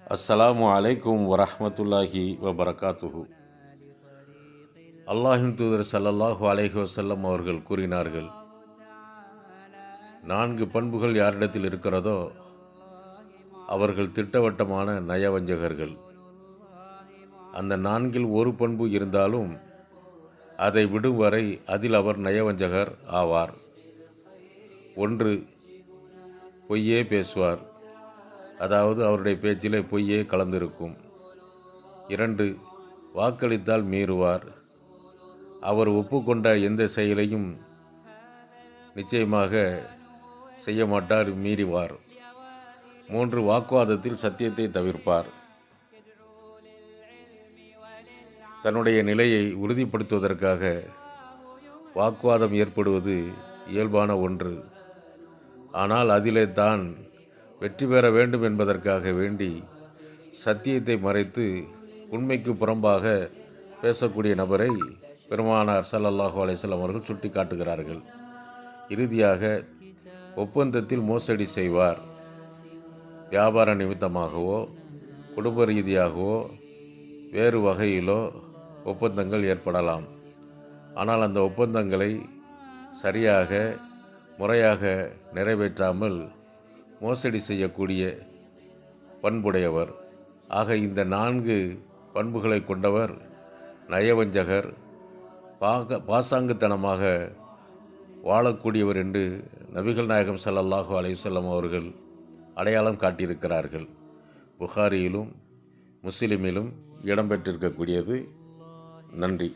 அஸ்ஸலாமு அலைக்கும் வரஹ்மத்துல்லாஹி வபரகாத்துஹு அல்லாஹின் தூதர் ஸல்லல்லாஹு அலைஹி வசல்லம் அவர்கள் கூறினார்கள் நான்கு பண்புகள் யாரிடத்தில் இருக்கிறதோ அவர்கள் திட்டவட்டமான நயவஞ்சகர்கள். அந்த நான்கில் ஒரு பண்பு இருந்தாலும் அதை விடும் வரை அதில் அவர் நயவஞ்சகர் ஆவார். ஒன்று பொய்யே பேசுவார். அதாவது அவருடைய பேச்சிலே பொய்யே கலந்திருக்கும். இரண்டு வாக்களித்தால் மீறுவார். அவர் ஒப்புக்கொண்ட எந்த செயலையும் நிச்சயமாக செய்ய மாட்டார் மீறிவார். மூன்று வாக்குவாதத்தில் சத்தியத்தை தவிர்ப்பார். தன்னுடைய நிலையை உறுதிப்படுத்துவதற்காக வாக்குவாதம் ஏற்படுவது இயல்பான ஒன்று. ஆனால் அதிலே தான் வெற்றி பெற வேண்டும் என்பதற்காக வேண்டி சத்தியத்தை மறைத்து உண்மைக்கு புறம்பாக பேசக்கூடிய நபரை பெருமானார் சல்லல்லாஹு அலைஹிஸ்ஸலாம் அவர்கள் சுட்டி காட்டுகிறார்கள் இறுதியாக ஒப்பந்தத்தில் மோசடி செய்வார். வியாபார நிமித்தமாகவோ குடும்ப ரீதியாகவோ வேறு வகையிலோ ஒப்பந்தங்கள் ஏற்படலாம். ஆனால் அந்த ஒப்பந்தங்களை சரியாக முறையாக நிறைவேற்றாமல் மோசடி செய்யக்கூடிய பண்புடையவர். ஆக இந்த நான்கு பண்புகளை கொண்டவர் நயவஞ்சகர். பாக பாசாங்குத்தனமாக வாழக்கூடியவர் என்று நபிகள் நாயகம் ஸல்லல்லாஹு அலையுசல்லம் அவர்கள் அடையாளம் காட்டியிருக்கிறார்கள். புகாரியிலும் முஸ்லிமிலும் இடம்பெற்றிருக்கக்கூடியது நன்றி.